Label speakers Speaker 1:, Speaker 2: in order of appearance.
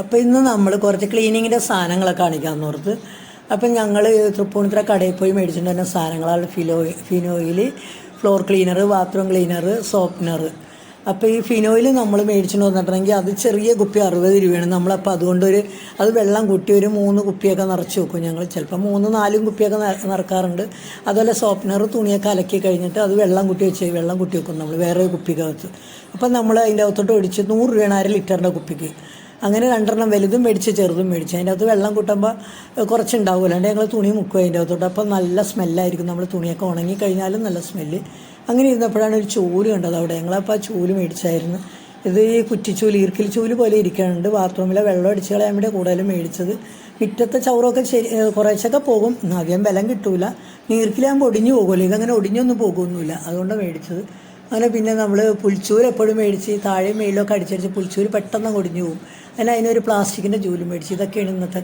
Speaker 1: അപ്പോൾ ഇന്ന് നമ്മൾ കുറച്ച് ക്ലീനിങ്ങിന്റെ സാധനങ്ങളൊക്കെ കാണിക്കാമെന്ന് ഓർത്ത്. അപ്പം ഞങ്ങൾ തൃപ്പൂണിത്തുറ കടയിൽ പോയി മേടിച്ചിട്ട് തന്നെ സാധനങ്ങളാണ് ഫിനോ ഫിനോയിൽ ഫ്ലോർ ക്ലീനർ ബാത്റൂം ക്ലീനർ സോപ്പ്നർ അപ്പോൾ ഈ ഫിനോയിൽ നമ്മൾ മേടിച്ചിട്ട് വന്നിട്ടുണ്ടെങ്കിൽ അത് ചെറിയ കുപ്പി അറുപത് രൂപയാണ്. നമ്മളപ്പോൾ അതുകൊണ്ടൊരു അത് വെള്ളം കുട്ടി ഒരു മൂന്ന് കുപ്പിയൊക്കെ നിറച്ച് വെക്കും ഞങ്ങൾ ചിലപ്പോൾ മൂന്ന് നാലും കുപ്പിയൊക്കെ നിറക്കാറുണ്ട്. അതുപോലെ സോപ്പ്നർ തുണിയൊക്കെ അലക്കി കഴിഞ്ഞിട്ട് അത് വെള്ളം കുട്ടി വെച്ച് വെള്ളം കുട്ടി വെക്കും നമ്മൾ വേറെ ഒരു കുപ്പിക്കകത്ത്. അപ്പം നമ്മൾ അതിന്റെ അകത്തോട്ട് ഒഴിച്ച് നൂറ് രൂപയാണ് അര ലിറ്ററിന്റെ കുപ്പിക്ക്. അങ്ങനെ രണ്ടെണ്ണം വലുതും മേടിച്ച് ചെറുതും മേടിച്ച്. അതിന്റെ അകത്ത് വെള്ളം കൂട്ടുമ്പോൾ കുറച്ചുണ്ടാവും അല്ലാണ്ട് ഞങ്ങൾ തുണി മുക്കുക അതിന്റെ അകത്തോട്ട്. അപ്പോൾ നല്ല സ്മെല്ലായിരിക്കും നമ്മൾ തുണിയൊക്കെ ഉണങ്ങി കഴിഞ്ഞാലും നല്ല സ്മെല്ല്. അങ്ങനെ ഇരുന്നപ്പോഴാണ് ഒരു ചൂൽ കണ്ടത് അവിടെ. ഞങ്ങളപ്പോൾ ആ ചൂൽ മേടിച്ചായിരുന്നു. ഇത് ഈ കുറ്റിച്ചൂൽ ഈർക്കിൽ ചൂൽ പോലെ ഇരിക്കാനുണ്ട്. ബാത്റൂമിലെ വെള്ളം അടിച്ച് കളയാൻ വേണ്ടി കൂടുതലും മേടിച്ചത്. മുറ്റത്തെ ചവറൊക്കെ ശരി കുറേശ്ശൊക്കെ പോകും. അധികം ബലം കിട്ടൂല. നീർക്കിലാകുമ്പോൾ ഒടിഞ്ഞു പോകുമല്ലോ. ഇതങ്ങനെ ഒടിഞ്ഞൊന്നും പോകുമൊന്നുമില്ല അതുകൊണ്ടാണ് മേടിച്ചത്. അങ്ങനെ പിന്നെ നമ്മൾ പുളിച്ചൂര് എപ്പോഴും മേടിച്ച് താഴെ മേളിലൊക്കെ അടിച്ചടിച്ച് പുളിച്ചൂര് പെട്ടെന്ന് കൊടിഞ്ഞു പോകും അതിന് അതിനൊരു പ്ലാസ്റ്റിക്കിന്റെ ജൂൽ മേടിച്ച്. ഇതൊക്കെയാണ് ഇന്നത്തെ